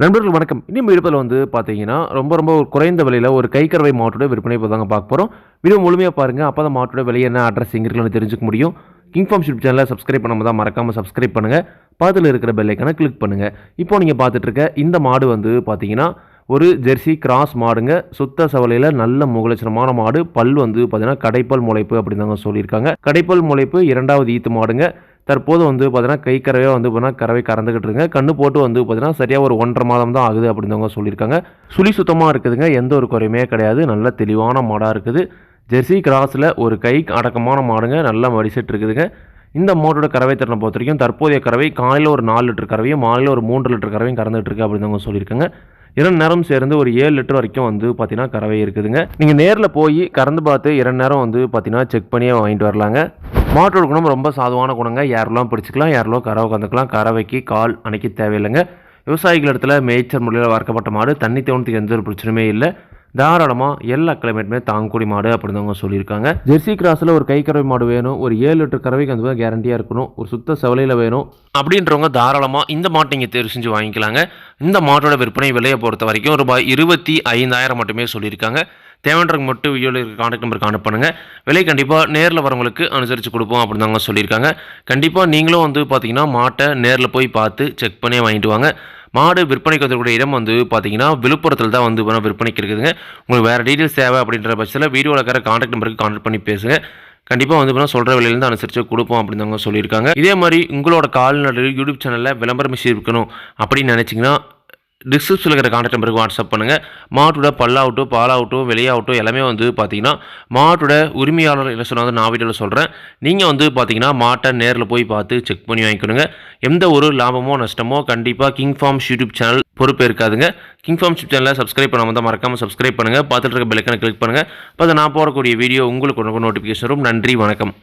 நண்பர்கள் வணக்கம். இன்னும் விழுப்பில் வந்து பார்த்தீங்கன்னா ரொம்ப ரொம்ப குறைந்த விலையில் ஒரு கைக்கறவை மாட்டோட விற்பனை இப்போ தாங்க பார்க்க போகிறோம் வீடியோ முழுமையாக பாருங்கள் அப்போ தான் மாட்டோட விலை என்ன அட்ரஸ் எங்கே இருக்குன்னு தெரிஞ்சுக்க முடியும். கிங் ஃபார்ம் ஷிப் சேனலை சப்ஸ்கிரைப் பண்ணாமல் தான் மறக்காமல் சப்ஸ்கிரைப் பண்ணுங்கள் பாத்தில் இருக்கிற பெல்லைக்கான கிளிக் பண்ணுங்கள் இப்போ நீங்கள் பார்த்துட்ருக்க இந்த மாடு வந்து பார்த்தீங்கன்னா ஒரு ஜெர்சி கிராஸ் மாடுங்க. சுத்த சவலையில் நல்ல முகலட்சணமான மாடு. பல் வந்து பார்த்தீங்கன்னா கடைப்பல் முளைப்பு அப்படின்னு தாங்க சொல்லியிருக்காங்க. கடைப்பல் முளைப்பு இரண்டாவது ஈத்து மாடுங்க. தற்போது வந்து பார்த்தீங்கன்னா கை கறவையாக வந்து பார்த்தீங்கன்னா கறவை கறந்துக்கிட்டு இருங்க கண்ணு போட்டு வந்து பார்த்தீங்கன்னா சரியாக ஒரு ஒன்றரை மாதம் தான் ஆகுது அப்படின்றவங்க சொல்லியிருக்காங்க. சுழி சுத்தமாக இருக்குதுங்க. எந்த ஒரு குறையுமே கிடையாது. நல்ல தெளிவான மாடாக இருக்குது. ஜெர்சி கிராஸில் ஒரு கை அடக்கமான மாடுங்க. நல்லா மடிசெட் இருக்குதுங்க. இந்த மாட்டோட கறவை திறனை பொறுத்த வரைக்கும் தற்போதைய கறவை காலையில் ஒரு நாலு லிட்டர் கறவையும் மாலையில் ஒரு மூன்று லிட்டர் கறவையும் கறந்துட்டு இருக்கு அப்படின்னு அவங்க சொல்லியிருக்காங்க. இரண்டு நேரம் சேர்ந்து ஒரு ஏழு லிட்டர் வரைக்கும் வந்து பார்த்தீங்கன்னா கறவை இருக்குதுங்க. நீங்கள் நேரில் போய் கறந்து பார்த்து இரண்டு நேரம் வந்து பார்த்தீங்கன்னா செக் பண்ணியே வாங்கிட்டு வரலாங்க. மாட்டோட குணம் ரொம்ப சாதுவான குணங்க. யாரெல்லாம் பிடிச்சிக்கலாம் யாரெல்லாம் கறவை கந்துக்கலாம் கறவைக்கு கால் அணைக்க தேவையில்லைங்க. விவசாயிகள் இடத்துல மேய்ச்சல் முறையில் வளர்க்கப்பட்ட மாடு தண்ணி தோணத்துக்கு எந்த ஒரு பிரச்சனையுமே இல்லை. தாராளமாக எல்லா கிளைமேட்டுமே தாங்கக்கூடிய மாடு அப்படின்னு அவங்க சொல்லியிருக்காங்க. ஜெர்சி கிராஸில் ஒரு கை கறவை மாடு வேணும். ஒரு ஏழு லிட்டர் கறவைக்கு அந்த கேரண்டியாக இருக்கணும். ஒரு சுத்த செவலையில் வேணும். அப்படின்றவங்க தாராளமாக இந்த மாட்டை நீங்கள் தேர்வு செஞ்சு வாங்கிக்கலாங்க. இந்த மாட்டோட விற்பனை விலையை பொறுத்த வரைக்கும் ரூபாய் இருபத்தி ஐந்தாயிரம் மட்டுமே சொல்லியிருக்காங்க. தேவைன்றவங்க மட்டும் வீடியோவில் இருக்க நம்பர் நம்பருக்கு பண்ணுங்கள் விலை கண்டிப்பாக நேரில் வரவங்களுக்கு அனுசரித்து கொடுப்போம் அப்படின்னு தாங்க சொல்லியிருக்காங்க. கண்டிப்பாக நீங்களும் வந்து பார்த்தீங்கன்னா மாட்டை நேரில் போய் பார்த்து செக் பண்ணி வாங்கிட்டு வாங்க. மாடு விற்பனைக்கு வந்திருக்கக்கூடிய இடம் வந்து பார்த்தீங்கன்னா விழுப்புரத்தில் தான் வந்து விற்பனைக்கு இருக்குதுங்க. உங்களுக்கு வேறு டீட்டெயில்ஸ் தேவை அப்படின்ற பட்சத்தில் வீடியோவில் இருக்கிற கான்டாக்ட் நம்பருக்கு கான்டாக்ட் பண்ணி பேசுங்க. கண்டிப்பாக வந்து இப்போ சொல்கிற விலையிலேருந்து அனுசரித்து கொடுப்போம் அப்படின்னு அவங்க சொல்லியிருக்காங்க. இதே மாதிரி உங்களோட கால்நடை யூடியூப் சேனலில் விளம்பரம் மிஷி இருக்கணும் அப்படின்னு நினச்சிங்கன்னா டிஸ்கிரிப்ஷனில் இருக்கிற கான்டாக்ட் நம்பருக்கு வாட்ஸ்அப் பண்ணுங்கள் மாட்டோட பல்லாகட்டும் பாலாகட்டும் வெளியாகட்டும் எல்லாமே வந்து பார்த்தீங்கன்னா மாட்டோட உரிமையாளர் என்ன வந்து நான் வீட்டில் சொல்கிறேன் நீங்கள் வந்து பார்த்தீங்கன்னா மாட்டை நேரில் போய் பார்த்து செக் பண்ணி வாங்கிக்கணுங்க. எந்த ஒரு லாபமோ நஷ்டமோ கண்டிப்பாக கிங் ஃபார்ம்ஸ் யூடியூப் சேனல் பொறுப்பே இருக்காதுங்க. கிங் ஃபார்ம்ஸ் யூடியூப் சேனலை சப்ஸ்கிரைப் பண்ணாமல் தான் மறக்காமல் சப்ஸ்கிரைப் பண்ணுங்கள் பார்த்துட்டு இருக்க பெல்லைக்கான கிளிக் பண்ணுங்கள் அப்போ நான் போடக்கூடிய வீடியோ உங்களுக்கு நோட்டிஃபிகேஷன் வரும். நன்றி வணக்கம்.